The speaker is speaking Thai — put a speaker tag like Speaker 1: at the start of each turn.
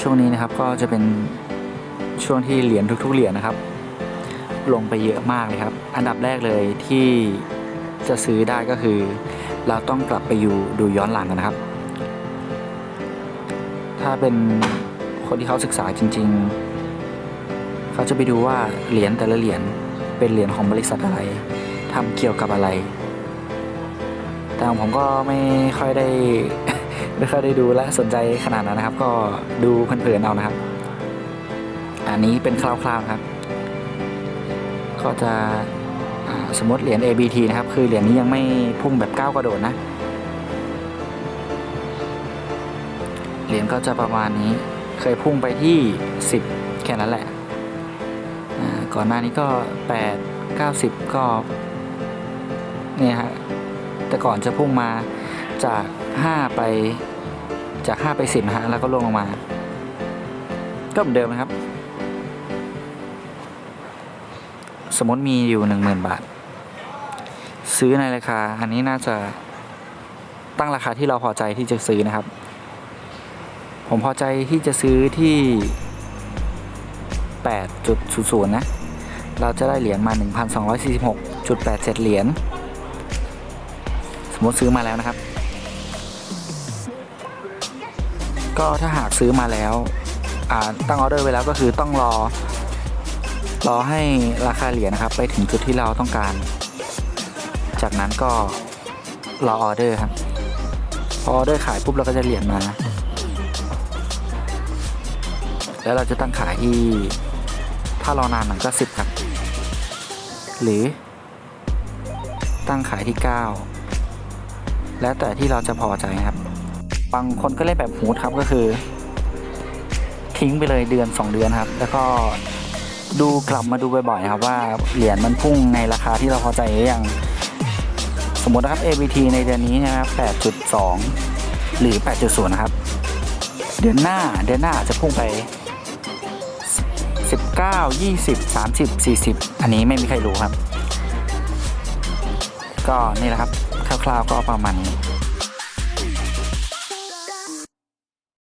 Speaker 1: ช่วงนี้นะครับก็จะเป็นช่วงที่เหรียญทุกๆเหรียญนะครับ ลงไปเยอะมากเลยครับ อันดับแรกเลยที่จะซื้อได้ก็คือ เราต้องกลับไปอยู่ดูย้อนหลังกันนะครับ ถ้าเป็นคนที่เขาศึกษาจริง ๆ เขาจะไปดูว่าเหรียญแต่ละเหรียญเป็นเหรียญของบริษัทอะไรทำเกี่ยวกับอะไร แต่ของผมก็ไม่ค่อยได้ ไม่ค่อยได้ดูและสนใจขนาดนั้นนะครับ ก็ดูเพลินๆเอานะครับ อันนี้เป็นคร่าวๆครับ ก็จะสมมติเหรียญ ABT นะครับ คือเหรียญนี้ยังไม่พุ่งแบบก้าวกระโดดนะ เหรียญก็จะประมาณนี้ เคยพุ่งไปที่ 10 แค่นั้นแหละ ก่อนหน้านี้ก็ 8 90 ก็เนี่ยฮะแต่ก่อนจะพุ่งมาจาก 5 ไป จาก 5 ไป 10นะฮะแล้วก็ลงลงมา ก็เหมือนเดิมนะครับ สมมติมีอยู่ 10,000 บาท ซื้อในราคา อันนี้น่าจะตั้งราคาที่เราพอใจที่จะซื้อนะครับ ผมพอใจที่จะซื้อที่ 8.00 นะ เราจะได้เหรียญมา 1,246.87 เหรียญ สมมติซื้อมาแล้วนะครับ ก็ถ้าหากซื้อมาแล้วตั้งออเดอร์ไว้แล้วก็คือต้องรอ รอให้ราคาเหรียญนะครับ ไปถึงจุดที่เราต้องการ จากนั้นก็รอออเดอร์ครับพอออเดอร์ขายปุ๊บเราก็จะเหรียญมา แล้วเราจะตั้งขายที่ ถ้ารอนานหน่อยก็สิบครับ หรือ ตั้งขายที่ 9 แล้วแต่ที่เราจะพอใจครับ บางคนก็เล่นแบบฮูดครับก็คือ ทิ้งไปเลยเดือน 2 เดือนครับ แล้วก็ดูกลับมาดูบ่อยๆครับว่าเหรียญมันพุ่งในราคาที่เราพอใจหรือยังสมมตินะครับ ABT ในเดือนนี้นะครับ 8.2 หรือ 8.0 นะครับ เดือนหน้าเดือนหน้าจจะพุ่งไป 19 20 30 40 อันนี้ไม่มีใครรู้ครับ ก็นี่แหละครับ คร่าวๆก็ประมาณนี้